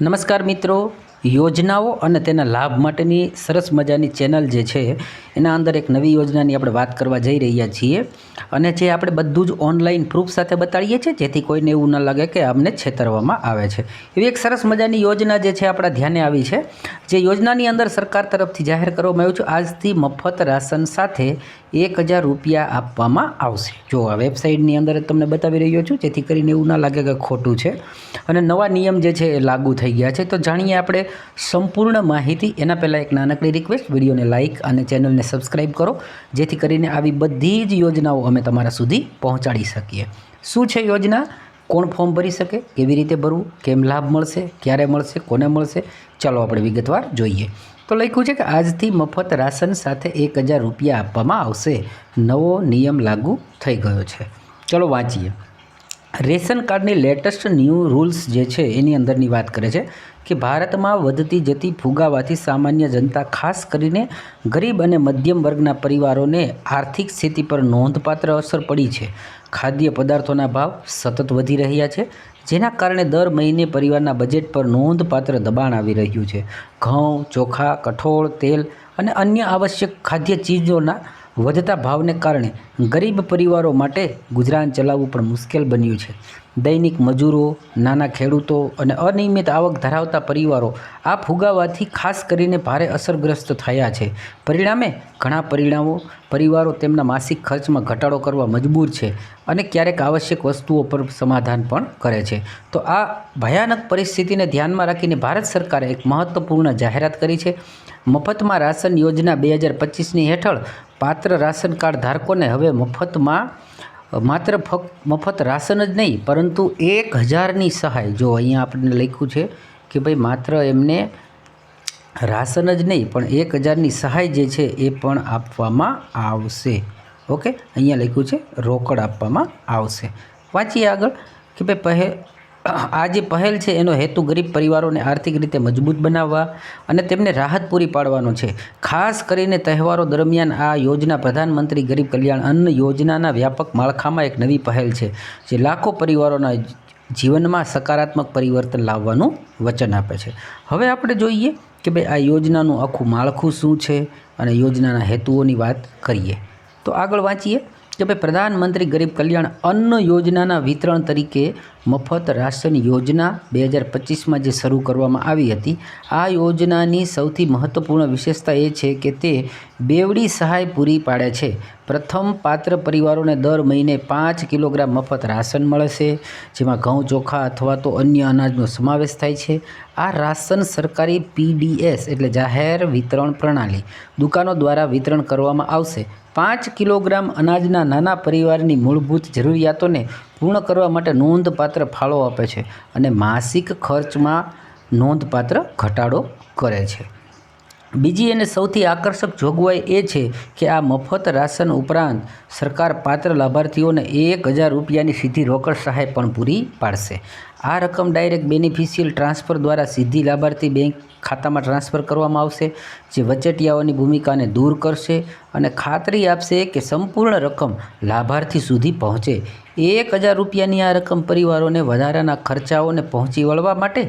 નમસ્કાર મિત્રો. યોજનાઓ અને તેના લાભ માટેની સરસ મજાની ચેનલ જે છે, એના અંદર એક નવી યોજનાની આપણે વાત કરવા જઈ રહ્યા છીએ. અને જે આપણે બધું જ ઓનલાઈન પ્રૂફ સાથે બતાડીએ છીએ, જેથી કોઈને એવું ન લાગે કે અમને છેતરવામાં આવે છે. એવી એક સરસ મજાની યોજના જે છે, આપણા ધ્યાને આવી છે. જે યોજનાની અંદર સરકાર તરફથી જાહેર કરવામાં આવ્યું છે, આજથી મફત રાશન સાથે એક હજાર રૂપિયા આપવામાં આવશે. જો આ વેબસાઇટની અંદર તમને બતાવી રહ્યો છું, જેથી કરીને એવું ના લાગે કે ખોટું છે. અને નવા નિયમ જે છે, એ લાગુ થઈ ગયા છે. તો જાણીએ આપણે સંપૂર્ણ માહિતી. એના પહેલાં એક નાનકડી રિક્વેસ્ટ વિડીયોને લાઇક અને ચેનલને સબસ્ક્રાઈબ કરો, જેથી કરીને આવી બધી જ યોજનાઓ અમે તમારા સુધી પહોંચાડી શકીએ. શું છે યોજના? કોણ ફોર્મ ભરી શકે? કેવી રીતે ભરવું? કેમ લાભ મળશે? ક્યારે મળશે? કોને મળશે? ચાલો આપણે વિગતવાર જોઈએ. તો લખ્યું છે કે આજથી મફત રાશન સાથે એક હજાર રૂપિયા આપવામાં આવશે. નવો નિયમ લાગુ થઈ ગયો છે. ચલો વાંચીએ. રેશન કાર્ડની લેટેસ્ટ ન્યૂ રૂલ્સ જે છે, એની અંદરની વાત કરે છે. કે ભારતમાં વધતી જતી ફુગાવાથી સામાન્ય જનતા, ખાસ કરીને ગરીબ અને મધ્યમ વર્ગના પરિવારોને આર્થિક સ્થિતિ પર નોંધપાત્ર અસર પડી છે. ખાદ્ય પદાર્થોના ભાવ સતત વધી રહ્યા છે, જેના કારણે દર મહિને પરિવારના બજેટ પર નોંધપાત્ર દબાણ આવી રહ્યું છે. ઘઉં, ચોખા, કઠોળ, તેલ અને અન્ય આવશ્યક ખાદ્ય ચીજોના વધતા ભાવને કારણે ગરીબ પરિવારો માટે ગુજરાન ચલાવવું પણ મુશ્કેલ બન્યું છે. દૈનિક મજૂરો, નાના ખેડૂતો અને અનિયમિત આવક ધરાવતા પરિવારો આ ફુગાવાથી ખાસ કરીને ભારે અસરગ્રસ્ત થયા છે. પરિણામે ઘણા પરિણામો, પરિવારો તેમના માસિક ખર્ચમાં ઘટાડો કરવા મજબૂર છે અને ક્યારેક આવશ્યક વસ્તુઓ પર સમાધાન પણ કરે છે. તો આ ભયાનક પરિસ્થિતિને ધ્યાનમાં રાખીને ભારત સરકારે એક મહત્ત્વપૂર્ણ જાહેરાત કરી છે. મફતમાં રાશન યોજના બે હજાર પચીસની હેઠળ પાત્ર રાશન કાર્ડ ધારકોને હવે મફતમાં, માત્ર ફક્ત મફત રાશન જ નહીં, પરંતુ એક હજારની સહાય. જો અહીંયા આપણને લખ્યું છે કે ભાઈ માત્ર એમને રાશન જ નહીં, પણ એક હજારની સહાય જે છે એ પણ આપવામાં આવશે. ઓકે? અહીંયા લખ્યું છે રોકડ આપવામાં આવશે. વાંચીએ આગળ કે ભાઈ પહે આ જે પહેલ છે, એનો હેતુ ગરીબ પરિવારોને આર્થિક રીતે મજબૂત બનાવવા અને તેમને રાહત પૂરી પાડવાનો છે. ખાસ કરીને તહેવારો દરમિયાન આ યોજના પ્રધાનમંત્રી ગરીબ કલ્યાણ અન્ન યોજનાના વ્યાપક માળખામાં એક નવી પહેલ છે, જે લાખો પરિવારોના જીવનમાં સકારાત્મક પરિવર્તન લાવવાનું વચન આપે છે. હવે આપણે જોઈએ કે ભાઈ આ યોજનાનું આખું માળખું શું છે અને યોજનાના હેતુઓની વાત કરીએ. તો આગળ વાંચીએ કે ભાઈ પ્રધાનમંત્રી ગરીબ કલ્યાણ અન્ન યોજનાના વિતરણ તરીકે મફત રાશન યોજના બે હજાર પચીસમાં જે શરૂ કરવામાં આવી હતી, આ યોજનાની સૌથી મહત્ત્વપૂર્ણ વિશેષતા એ છે કે તે બેવડી સહાય પૂરી પાડે છે. પ્રથમ પાત્ર પરિવારોને દર મહિને પાંચ કિલોગ્રામ મફત રાશન મળશે, જેમાં ઘઉં, ચોખા અથવા તો અન્ય અનાજનો સમાવેશ થાય છે. આ રાશન સરકારી પીડીએસ એટલે જાહેર વિતરણ પ્રણાલી દુકાનો દ્વારા વિતરણ કરવામાં આવશે. પાંચ કિલોગ્રામ અનાજના નાના પરિવારની મૂળભૂત જરૂરિયાતોને પૂર્ણ કરવા માટે નોંધપાત્ર ફાળો આપે છે અને માસિક ખર્ચમાં નોંધપાત્ર ઘટાડો કરે છે. બીજી અને સૌથી આકર્ષક જોગવાઈ એ છે કે આ મફત રાશન ઉપરાંત સરકાર પાત્ર લાભાર્થીઓને એક હજાર રૂપિયાની સીધી રોકડ સહાય પણ પૂરી પાડશે. આ રકમ ડાયરેક્ટ બેનિફિશિયલ ટ્રાન્સફર દ્વારા સીધી લાભાર્થી બેંક ખાતામાં ટ્રાન્સફર કરવામાં આવશે, જે વચેટિયાઓની ભૂમિકાને દૂર કરશે અને ખાતરી આપશે કે સંપૂર્ણ રકમ લાભાર્થી સુધી પહોંચે. એક હજાર રૂપિયાની આ રકમ પરિવારોને વધારાના ખર્ચાઓને પહોંચી વળવા માટે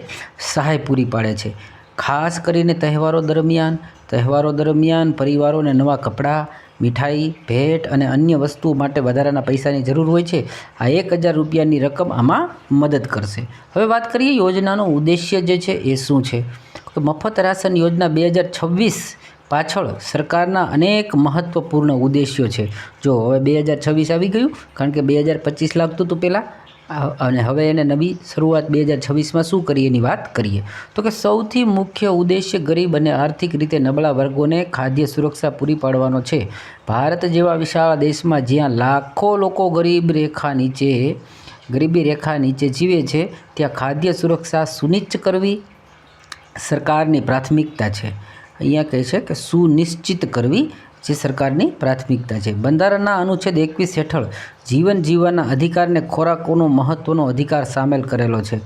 સહાય પૂરી પાડે છે. ખાસ કરીને તહેવારો દરમિયાન તહેવારો દરમિયાન પરિવારોને નવા કપડાં, મીઠાઈ, ભેટ અને અન્ય વસ્તુઓ માટે વધારાના પૈસાની જરૂર હોય છે. આ એક હજાર રૂપિયાની રકમ આમાં મદદ કરશે. હવે વાત કરીએ યોજનાનો ઉદ્દેશ્ય જે છે એ શું છે? તો મફત રાશન યોજના બે હજાર છવ્વીસ પાછળ સરકારના અનેક મહત્ત્વપૂર્ણ ઉદ્દેશ્યો છે. જો હવે બે હજાર છવ્વીસ આવી ગયું, કારણ કે બે હજાર પચીસ લાગતું હતું પહેલાં અને હવે એને નવી શરૂઆત બે હજાર છવ્વીસમાં શું કરીએ એની વાત કરીએ. તો કે સૌથી મુખ્ય ઉદ્દેશ્ય ગરીબ અને આર્થિક રીતે નબળા વર્ગોને ખાદ્ય સુરક્ષા પૂરી પાડવાનો છે. ભારત જેવા વિશાળ દેશમાં જ્યાં લાખો લોકો ગરીબ રેખા નીચે, ગરીબી રેખા નીચે જીવે છે, ત્યાં ખાદ્ય સુરક્ષા સુનિશ્ચિત કરવી સરકારની પ્રાથમિકતા છે. અહીંયા કહે છે કે સુનિશ્ચિત કરવી જે સરકારની પ્રાથમિકતા છે. બંધારણના અનુચ્છેદ એકવીસ હેઠળ જીવન જીવવાના અધિકારને ખોરાકોનો મહત્ત્વનો અધિકાર સામેલ કરેલો છે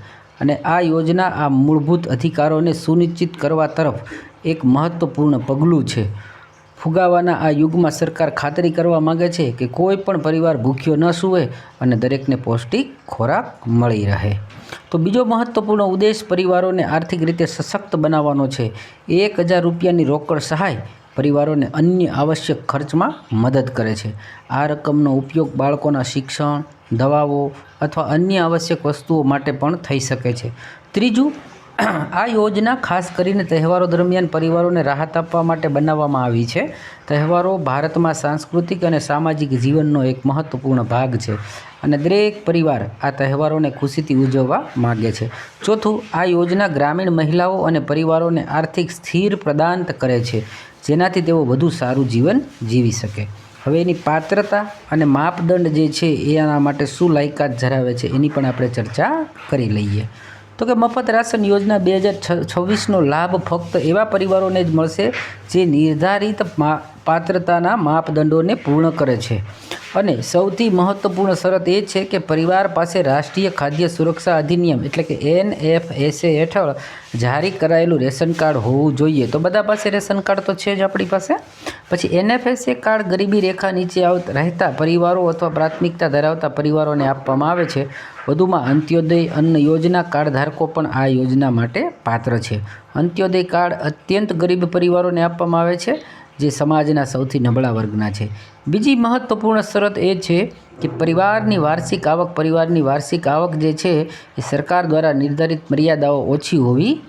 અને આ યોજના આ મૂળભૂત અધિકારોને સુનિશ્ચિત કરવા તરફ એક મહત્ત્વપૂર્ણ પગલું છે. ફુગાવાના આ યુગમાં સરકાર ખાતરી કરવા માગે છે કે કોઈ પણ પરિવાર ભૂખ્યો ન સૂવે અને દરેકને પૌષ્ટિક ખોરાક મળી રહે. તો બીજો મહત્વપૂર્ણ ઉદ્દેશ પરિવારોને આર્થિક રીતે સશક્ત બનાવવાનો છે. એક હજાર રૂપિયાની રોકડ સહાય પરિવારોને અન્ય આવશ્યક ખર્ચમાં મદદ કરે છે. આ રકમનો ઉપયોગ બાળકોના શિક્ષણ, દવાઓ અથવા અન્ય આવશ્યક વસ્તુઓ માટે પણ થઈ શકે છે. ત્રીજું આ યોજના ખાસ કરીને તહેવારો દરમિયાન પરિવારોને રાહત આપવા માટે બનાવવામાં આવી છે. તહેવારો ભારતમાં સાંસ્કૃતિક અને સામાજિક જીવનનો એક મહત્વપૂર્ણ ભાગ છે અને દરેક પરિવાર આ તહેવારોને ખુશીથી ઉજવવા માગે છે. ચોથું, આ યોજના ગ્રામીણ મહિલાઓ અને પરિવારોને આર્થિક સ્થિર પ્રદાન કરે છે, જેનાથી તેઓ વધુ સારું જીવન જીવી શકે. હવે એની પાત્રતા અને માપદંડ જે છે એ આના માટે શું લાયકાત ધરાવે છે, એની પણ આપણે ચર્ચા કરી લઈએ. તો કે મફત રાશન યોજના બે હજાર છવ્વીસનો લાભ ફક્ત એવા પરિવારોને જ મળશે જે નિર્ધારિત પાત્રતાના માપદંડોને પૂર્ણ કરે છે. અને સૌથી મહત્ત્વપૂર્ણ શરત એ છે કે પરિવાર પાસે રાષ્ટ્રીય ખાદ્ય સુરક્ષા અધિનિયમ એટલે કે એન એફ એસએ હેઠળ જારી કરાયેલું રેશન કાર્ડ હોવું જોઈએ. તો બધા પાસે રેશન કાર્ડ તો છે જ આપણી પાસે. પછી એનએફએસએ કાર્ડ ગરીબી રેખા નીચે આવતા રહેતા પરિવારો અથવા પ્રાથમિકતા ધરાવતા પરિવારોને આપવામાં આવે છે. વધુમાં અંત્યોદય અન્ન યોજના કાર્ડ ધારકો પણ આ યોજના માટે પાત્ર છે. અંત્યોદય કાર્ડ અત્યંત ગરીબ પરિવારોને આપવામાં આવે છે. જે સમાજના સૌથી નબળા વર્ગના છે. બીજી મહત્ત્વપૂર્ણ શરત એ છે કે પરિવારની વાર્ષિક આવક, પરિવારની વાર્ષિક આવક જે છે એ સરકાર દ્વારા નિર્ધારિત મર્યાદાઓ ઓછી હોવી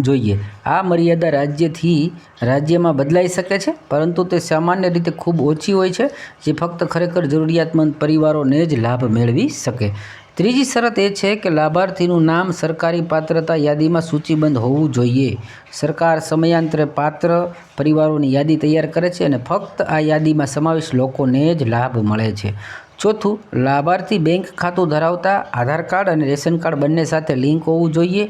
જોઈએ. આ મર્યાદા રાજ્યથી રાજ્યમાં બદલાઈ શકે છે, પરંતુ તે સામાન્ય રીતે ખૂબ ઓછી હોય છે, જે ફક્ત ખરેખર જરૂરિયાતમંદ પરિવારોને જ લાભ મેળવી શકે. ત્રીજી શરત એ છે કે લાભાર્થીનું નામ સરકારી પાત્રતા યાદીમાં સૂચિબદ્ધ હોવું જોઈએ. સરકાર સમયાંતરે પાત્ર, પરિવારોની યાદી તૈયાર કરે છે અને ફક્ત આ યાદીમાં સમાવેશ લોકોને જ લાભ મળે છે. ચોથું, લાભાર્થી બેંક ખાતું ધરાવતા આધાર કાર્ડ અને રેશન કાર્ડ બંને સાથે લિંક હોવું જોઈએ.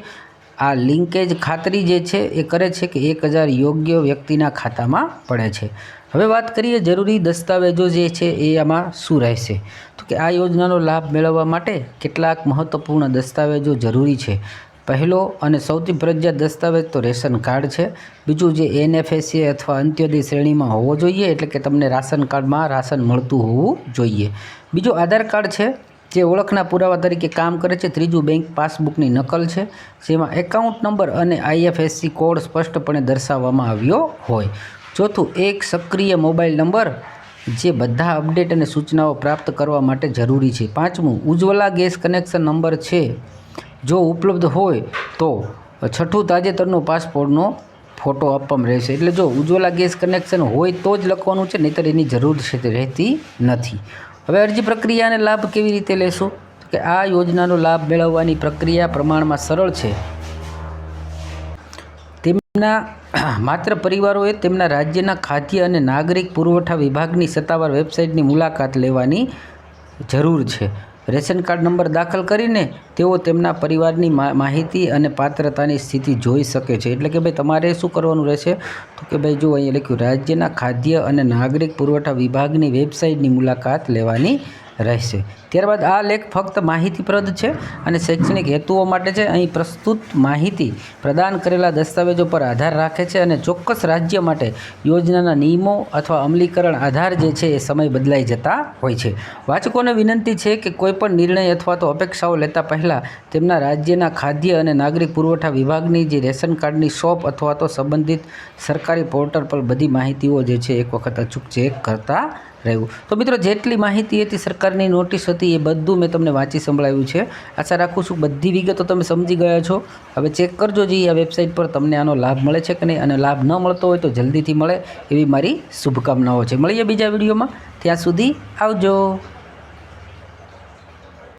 આ લિંકેજ ખાતરી જે છે એ કરે છે કે એક હજાર યોગ્ય વ્યક્તિના ખાતામાં પડે છે. હવે વાત કરીએ જરૂરી દસ્તાવેજો જે છે એ આમાં શું રહેશે? તો કે આ યોજનાનો લાભ મેળવવા માટે કેટલાક મહત્ત્વપૂર્ણ દસ્તાવેજો જરૂરી છે. પહેલો અને સૌથી ફરજિયાત દસ્તાવેજ તો રેશન કાર્ડ છે. બીજું જે એનએફએસએ અથવા અંત્યોદય શ્રેણીમાં હોવો જોઈએ, એટલે કે તમને રાશન કાર્ડમાં રાશન મળતું હોવું જોઈએ. બીજું આધાર કાર્ડ છે, જે ઓળખના પુરાવા તરીકે કામ કરે છે. ત્રીજું બેંક પાસબુકની નકલ છે, જેમાં એકાઉન્ટ નંબર અને આઈએફએસસી કોડ સ્પષ્ટપણે દર્શાવવામાં આવ્યો હોય. ચોથું એક સક્રિય મોબાઈલ નંબર જે બધા અપડેટ અને સૂચનાઓ પ્રાપ્ત કરવા માટે જરૂરી છે. પાંચમું, ઉજ્જવલા ગેસ કનેક્શન નંબર છે. જો ઉપલબ્ધ હોય તો છઠ્ઠું, તાજેતરનો પાસપોર્ટનો ફોટો આપવામાં રહેશે. એટલે જો ઉજ્જવલા ગેસ કનેક્શન હોય તો જ લખવાનું છે, નહીંતર એની જરૂર છે તે રહેતી નથી. હવે અરજી પ્રક્રિયાને લાભ કેવી રીતે લેશો? કે આ યોજનાનો લાભ મેળવવાની પ્રક્રિયા પ્રમાણમાં સરળ છે. તેમના માત્ર પરિવારોએ તેમના રાજ્યના ખાદ્ય અને નાગરિક પુરવઠા વિભાગની સત્તાવાર વેબસાઇટની મુલાકાત લેવાની જરૂર છે. રેશન કાર્ડ નંબર દાખલ કરીને તેઓ તેમના પરિવારની માહિતી અને પાત્રતાની સ્થિતિ જોઈ શકે છે. એટલે કે ભાઈ તમારે શું કરવાનું રહેશે? તો કે ભાઈ જો અહીંયા લખ્યું, રાજ્યના ખાદ્ય અને નાગરિક પુરવઠા વિભાગની વેબસાઇટની મુલાકાત લેવાની રહેશે. ત્યારબાદ આ લેખ ફક્ત માહિતીપ્રદ છે અને શૈક્ષણિક હેતુઓ માટે છે. અહીં પ્રસ્તુત માહિતી પ્રદાન કરેલા દસ્તાવેજો પર આધાર રાખે છે અને ચોક્કસ રાજ્ય માટે યોજનાના નિયમો અથવા અમલીકરણ આધાર જે છે એ સમય બદલાઈ જતા હોય છે. વાચકોને વિનંતી છે કે કોઈપણ નિર્ણય અથવા તો અપેક્ષાઓ લેતા પહેલાં તેમના રાજ્યના ખાદ્ય અને નાગરિક પુરવઠા વિભાગની જે રેશન કાર્ડની શોપ અથવા તો સંબંધિત સરકારી પોર્ટલ પર બધી માહિતીઓ જે છે એક વખત અચૂક ચેક કરતા રહેવું તો મિત્રો, જેટલી માહિતી હતી સરકારની નોટિસ હતી એ બધું મેં તમને વાંચી સંભળાવ્યું છે. આશા રાખું છું બધી વિગતો તમે સમજી ગયા છો. હવે ચેક કરજો જે આ વેબસાઇટ પર તમને આનો લાભ મળે છે કે નહીં. અને લાભ ન મળતો હોય તો જલ્દીથી મળે એવી મારી શુભકામનાઓ છે. મળીએ બીજા વિડીયોમાં. ત્યાં સુધી આવજો.